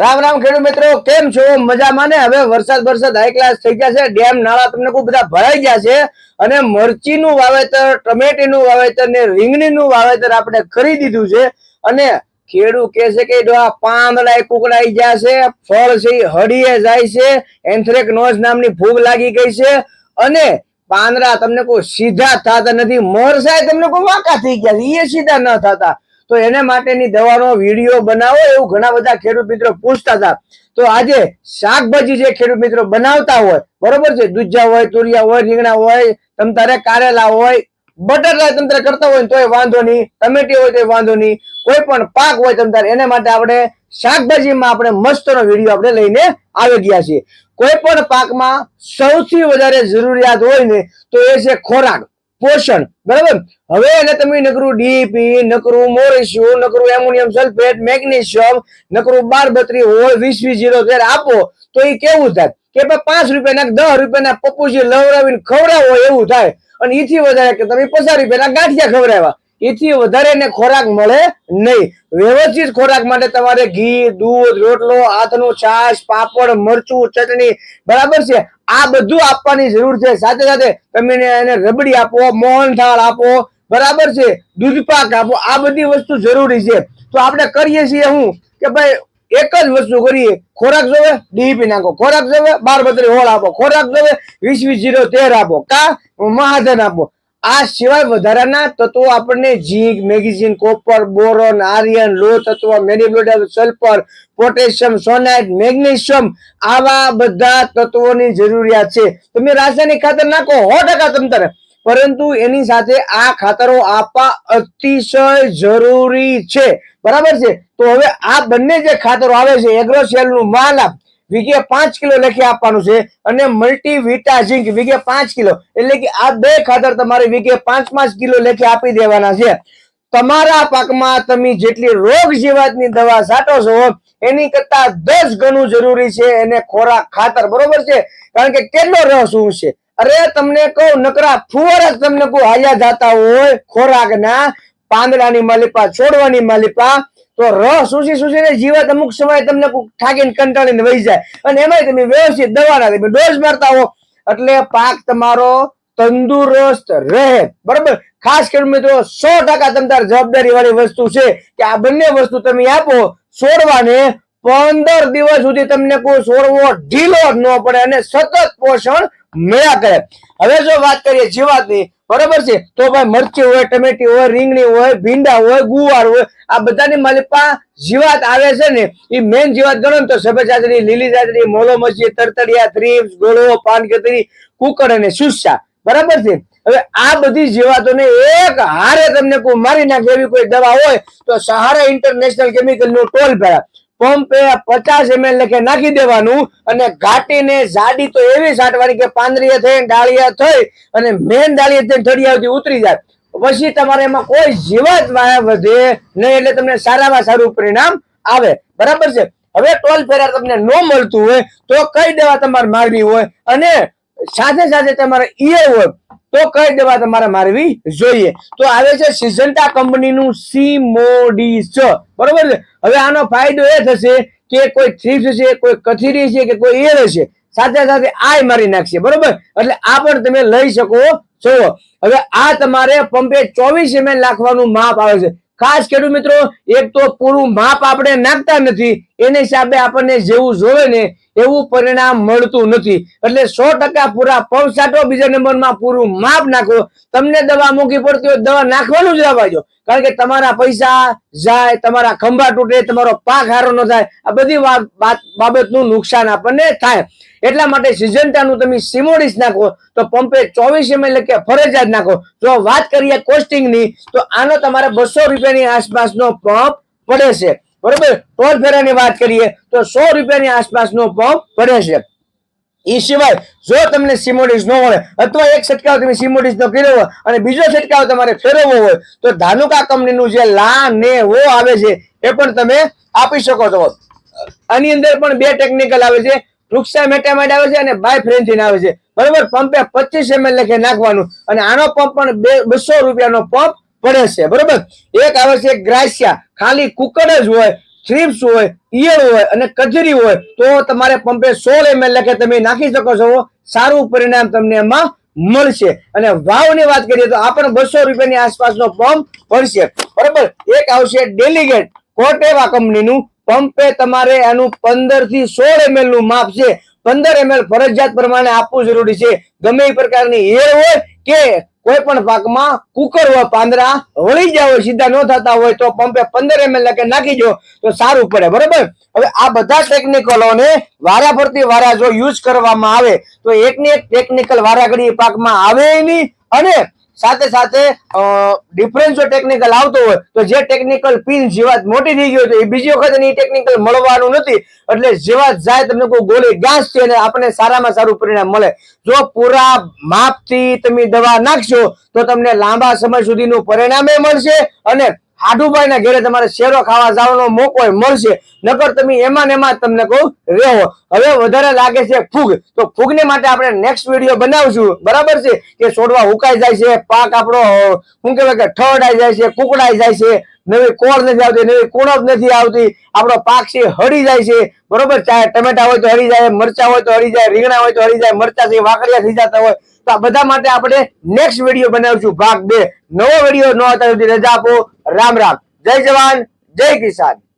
રામ રામ ખેડૂત મિત્રો, કેમ છો? મજામાં ને? હવે વરસાદ વરસાદ હાઈ ક્લાસ થઈ ગયા છે. ડેમ, નાળા તમને ખૂબ બધા ભરાઈ ગયા છે. અને મરચીનું વાવેતર, ટમેટીનું વાવેતર ને રીંગણીનું વાવેતર આપણે કરી દીધું છે. અને ખેડૂત કે છે કે, જો આ પાંદડા કુકડાઈ ગયા છે, ફળ છે હડીએ જાય છે. એન્થ્રેક નોઝ નામની ફૂગ લાગી ગઈ છે. અને પાંદડા તમને કોઈ સીધા થતા નથી. મરસાય તમને કોઈ વાંકા થઈ ગયા એ સીધા ન થતા. તો એને માટેની દવાનો વીડિયો બનાવો, એવું ઘણા બધા ખેડૂત મિત્રો પૂછતા હતા. તો આજે શાકભાજી જે ખેડૂત મિત્રો બનાવતા હોય, બરોબર છે? દૂધજા હોય, તુરિયા હોય, રીંગણા હોય તમ તારે કારેલા હોય, બટાટા તમ તારે કરતા હોય તોય વાંધો નહીં, ટમેટી હોય તોય વાંધો નહીં, કોઈ પણ પાક હોય તમ તારે એને માટે આપણે શાકભાજીમાં આપણે મસ્તનો વીડિયો આપણે લઈને આવી ગયા છીએ. કોઈ પણ પાકમાં સૌથી વધારે જરૂરિયાત હોય ને તો એ છે ખોરાક. પોષણ. બરાબર? હવે એને તમે નકરું ડીપી નકરું મોરેશિયો નકરું એમોનિયમ સલ્ફેટ મેગ્નેશિયમ નકરું બાર બત્રી હોય, વીસ વીસ જીરો તેર આપો, તો એ કેવું થાય? કે ભાઈ પાંચ રૂપિયાના દસ રૂપિયાના પપ્પુજી લવડાવીને ખવડાવો એવું થાય. અને એથી વધારે કે તમે પચાસ રૂપિયાના ગાંઠિયા ખવડાવ્યા. એથી વધારે એને ખોરાક મળે નહીં. વ્યવસ્થિત ખોરાક માટે તમારે ઘી, દૂધ, રોટલો, હાથનું છાશ, પાપડ, મરચું, ચટણી બરાબર છે. આ બધું આપવાની જરૂર છે. સાથે સાથે તમે એને રબડી આપો મોહનથાળ આપો, બરાબર છે. દૂધપાક આપો, આ બધી વસ્તુ જરૂરી છે. તો આપણે કરીએ છીએ હું કે ભાઈ એક જ વસ્તુ કરીએ. ખોરાક જોવે, ડીપી નાખો. ખોરાક જોવે, બાર બત્રી હોળ આપો. ખોરાક જોવે, વીસ વીસ જીરો તેર આપો. કા? મહાજન આપો. આ સિવાય વધારાના તત્વો આપણને zinc magnesium copper, boron, iron, લો તત્વ મેનિબ્લોડલ સલ્ફર, પોટેશિયમ, સોનાઇટ, મેગ્નેશિયમ આવા બધા તત્વોની જરૂરિયાત છે. તમે રાસાયણિક ખાતર નાખો, સો ટકા તમ તારે. પરંતુ એની સાથે આ ખાતરો આપવા અતિશય જરૂરી છે. બરાબર છે? તો હવે આ બંને જે ખાતરો આવે છે એગ્રોસેલનું માલ આપ વીઘે પાંચ કિલો લખી આપવાનું છે અને મલ્ટી વિટા ઝીંક વીઘે પાંચ કિલો. એટલે કે આ બે ખાતર તમારે વીઘે પાંચ પાંચ કિલો લખી આપી દેવાના છે. તમારા પાકમાં તમે જેટલી રોગ જીવાતની દવા છાંટો છો, એની કરતા દસ ગણું જરૂરી છે એને ખોરાક ખાતર. બરોબર છે? કારણ કે કેટલો રસ શું છે? અરે તમને કહું, નકરા ફુવર જ તમને કોઈ હાલ્યા જાતા હોય ખોરાકના. પાંદડાની માલિપા, છોડવાની માલિપા તો રસ સૂસી સૂસીને જીવાત અમુક સમય તમને ઠાકીને કંટાળીને વહી જાય. અને એમાંય તમે વ્યવસ્થિત દવા ના તમે ડોઝ મારતા હો. એટલે પાક તમારો તંદુરસ્ત રહે. બરોબર? ખાસ કરીને મિત્રો, સો ટકા તમતાર જવાબદારી વાળી વસ્તુ છે કે આ બંને વસ્તુ તમે આપો છોડવાને પંદર દિવસ સુધી તમને કોઈ છોડવો ઢીલો ન પડે અને સતત પોષણ મળ્યા કરે. હવે જો વાત કરીએ જીવાતની, બરોબર છે? તો ભાઈ મરચી હોય, ટમેટી હોય, રીંગણી હોય, ભીંડા હોય, ગુવાર હોય, આ બધાની માલિપા જીવાત આવે છે ને, એ મેન જીવાત ગણો તો ચાદરી લીલી ચાદરી મોલો મચ્છી તરતડિયા થ્રીપ્સ ગોળો પાનકતરી કુકર અને સુસા બરાબર છે? હવે આ બધી જીવાતોને એક હારે તમને કોઈ મારી નાખે એવી કોઈ દવા હોય, તો સહારા ઇન્ટરનેશનલ કેમિકલનું ટોલ ભરા પંપે પચાસ એમએલ લખે નાખી દેવાનું અને ઘાટીને જાડી તો એવી સાટવાની કે પાંદરિયા થઈ ડાળિયા થઈ અને મેન ડાળીએ થઈને થડિયાથી ઉતરી જાય. પછી તમારે એમાં કોઈ જીવાત વાયા વધે નહીં એટલે તમને સારામાં સારું પરિણામ આવે. બરાબર છે? હવે ટોલ ફેરા તમને ન મળતું હોય તો કઈ દવા તમારે મારવી હોય? અને સાથે સાથે તમારે ઈયર હોય તો કઈ દવા તમારે મારવી જોઈએ. તો આવે છે સિઝન્ટા કંપનીનું સીમોડીસ બરોબર છે? હવે આનો ફાયદો એ થશે કે કોઈ થ્રીપ્સ છે, કોઈ કથીરી છે કે કોઈ ઈયર છે, સાથે સાથે આય મારી નાખશે. બરોબર? એટલે આ પણ તમે લઈ શકો. છો હવે આ તમારે પંપે ચોવીસ એમએલ નાખવાનું માપ આવે છે. ખાસ ખેડૂત મિત્રો, એક તો પૂરું માપ આપણે નાખતા નથી. એને હિસાબે આપણને જેવું જોવે ને એવું પરિણામ મળતું નથી. એટલે સો ટકા પૂરા પંપ છાંટો બીજા નંબરમાં પૂરું માપ નાખો. તમને દવા મૂકી પડતી હોય દવા નાખવાનું જ રાખવાજો કારણ કે તમારા પૈસા જાય, તમારા ખંભા તૂટે, તમારો પાક હારો ન થાય. આ બધી બાબતનું નુકસાન આપણને થાય. એટલા માટે સિઝનતાનું તમે સિમોડિસ નાખો, તો પંપે ચોવીસ એમએલ કે ફરજિયાત નાખો. જો વાત કરીએ કોસ્ટિંગની તો આનો તમારે બસો રૂપિયાની આસપાસનો પંપ પડે છે. બરોબર? ટોલ ફેરાની વાત કરીએ તો સો રૂપિયાની આસપાસનો પંપ પડે છે. એ સિવાય જો તમને સિમોડિસ ન મળે અથવા એક છંટકાવ તમે સિમોડિસ નો કર્યો હોય અને બીજો છંટકાવ તમારે ફેરવવો હોય, તો ધાનુકા કંપનીનું જે લા ને વો આવે છે, એ પણ તમે આપી શકો છો. આની અંદર પણ બે ટેકનિકલ આવે છે. વૃક્ષા મેટામાઇડ આવે છે અને બાય ફ્રેન્થિન આવે છે. બરોબર? પંપે પચીસ એમએલ લખે નાખવાનું અને આનો પંપ પણ બે બસો રૂપિયાનો પંપ પડે છે, બરોબર? એક આવે છે ગ્રાસિયા. ખાલી કુકર જ હોય, થ્રીપ્સ હોય, ઈયળ હોય અને કચરી હોય, તો તમારે પંપે સોળ એમએલ લખે, તમે નાખી શકો છો. સારું પરિણામ તમને એમાં મળશે. અને વાવની વાત કરીએ તો આ પણ બસો રૂપિયાની આસપાસનો પંપ પડશે. બરોબર? એક આવશે ડેલિગેટ. કોટેવા કંપનીનું પંપે તમારે એનું પંદરથી સોળ એમએલનું માપ છે. પંદર એમએલ ફરજિયાત પ્રમાણે આપવું જરૂરી છે. ગમે એ પ્રકારની એર હોય કે કોઈ પણ પાકમાં કુકર હોય પાંદડા વળી જાય હોય, સીધા ન થતા હોય તો પંપે પંદર એમએલ લખે નાખી દો તો સારું પડે, બરોબર? હવે આ બધા ટેકનિકલોને વારા ફરતી વારા જો યુઝ કરવામાં આવે, તો એકની એક ટેકનિકલ વારાઘડી પાકમાં આવે નહીં અને સાથે સાથે ડિફરન્સ જો ટેકનિકલ આવતો હોય, તો જે ટેકનિકલ પિન જીવાત મોટી થઈ ગયો તો એ બીજી વખત એની ટેકનિકલ મળવાનું નથી. એટલે જીવાત જાય તમને કોઈ ગોળી ગાંસ છે અને આપણે સારામાં સારું પરિણામ મળે. જો પૂરા માપથી તમે દવા નાખશો, તો તમને લાંબા સમય સુધીનું પરિણામે મળશે અને હાડુભાઈ ના ઘેરે તમારે શેરો ખાવા જવાનો મોકો મળશે. નકર તમે એમાં ને એમાં તમને કહું, રહેવો. હવે વધારે લાગે છે ફૂગ. તો ફૂગને માટે આપણે નેક્સ્ટ વીડિયો બનાવશું. બરાબર છે? કે છોડવા હુકાઈ જાય છે, પાક આપણો, શું કહેવાય કે, ઠરડાઈ જાય છે, કુકડાઈ જાય છે. નવી કોળ નથી આવતી, નવી કુણપ નથી આવતી. આપણો પાક છે હળી જાય છે. બરોબર? ચાહે ટમેટા હોય તો હળી જાય, મરચા હોય તો હળી જાય, રીંગણા હોય તો હળી જાય, મરચા છે વાકડિયા થઈ જતા હોય. તો આ બધા માટે આપણે નેક્સ્ટ વીડિયો બનાવશું. ભાગ બે. નવો વીડિયો ન સુધી રજા આપો. રામ રામ. જય જવાન. જય કિસાન.